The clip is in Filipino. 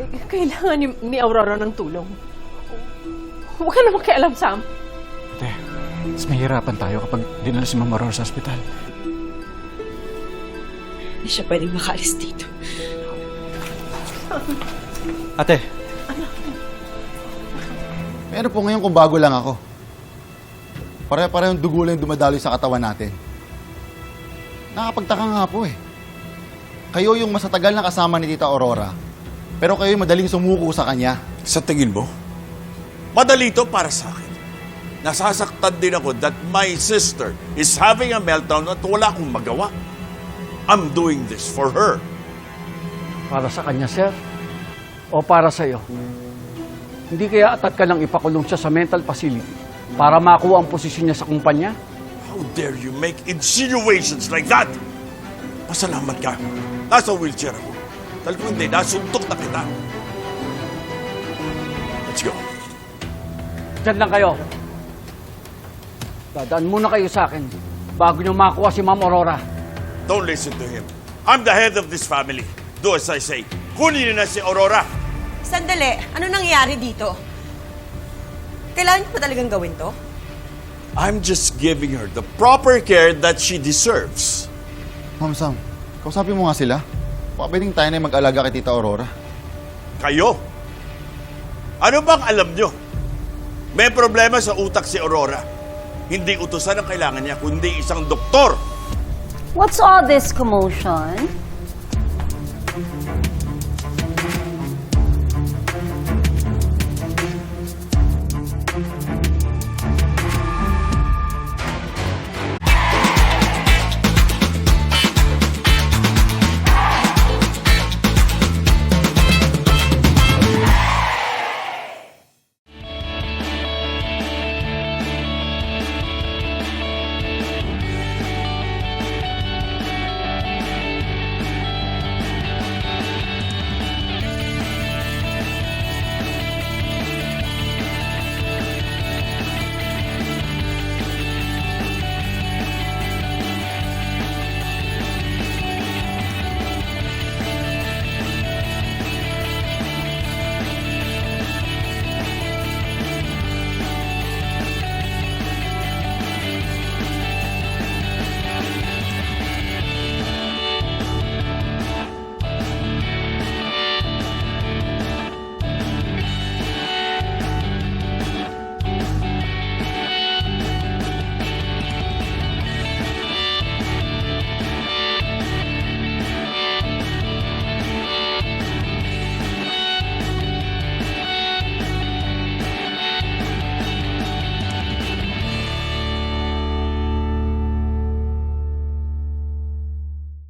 Eh, kailangan ni, ni Aurora ng tulong. Huwag ka naman kialam, Sam. Ate, mas mahirapan tayo kapag dinala si Mama Aurora sa ospital. Hindi siya pwedeng makaalis dito. Ate, Pero po ngayon kung bago lang ako. Pare-parehong dugo lang yung dumadaloy sa katawan natin. Nakapagtaka nga po eh. Kayo yung masatagal na kasama ni Tita Aurora, pero kayo madaling sumuko sa kanya. Sa tingin mo, madali to para sa akin. Nasasaktan din ako that my sister is having a meltdown at wala akong magawa. I'm doing this for her. Para sa kanya, sir? O para sa iyo? Hindi kaya atat ka nang ipakulong siya sa mental facility para makuha ang posisyon niya sa kumpanya? How dare you make insinuations like that? Pasalamat ka. Nasa wheelchair ako. Dahil kung hindi, nasuntok na kita. Let's go. Diyan lang kayo. Dadaan muna kayo sa akin bago niyo makuha si Ma'am Aurora. Don't listen to him. I'm the head of this family. Do as I say. Kunin niyo na si Aurora. Sandali, ano nangyayari dito? Kailangan niyo pa talagang gawin to? I'm just giving her the proper care that she deserves. Ma'am Sam, kausapin mo nga sila. Baka pwedeng tayo na mag-alaga kay Tita Aurora. Kayo? Ano bang alam nyo? May problema sa utak si Aurora. Hindi utusan ang kailangan niya, kundi isang doktor. What's all this commotion?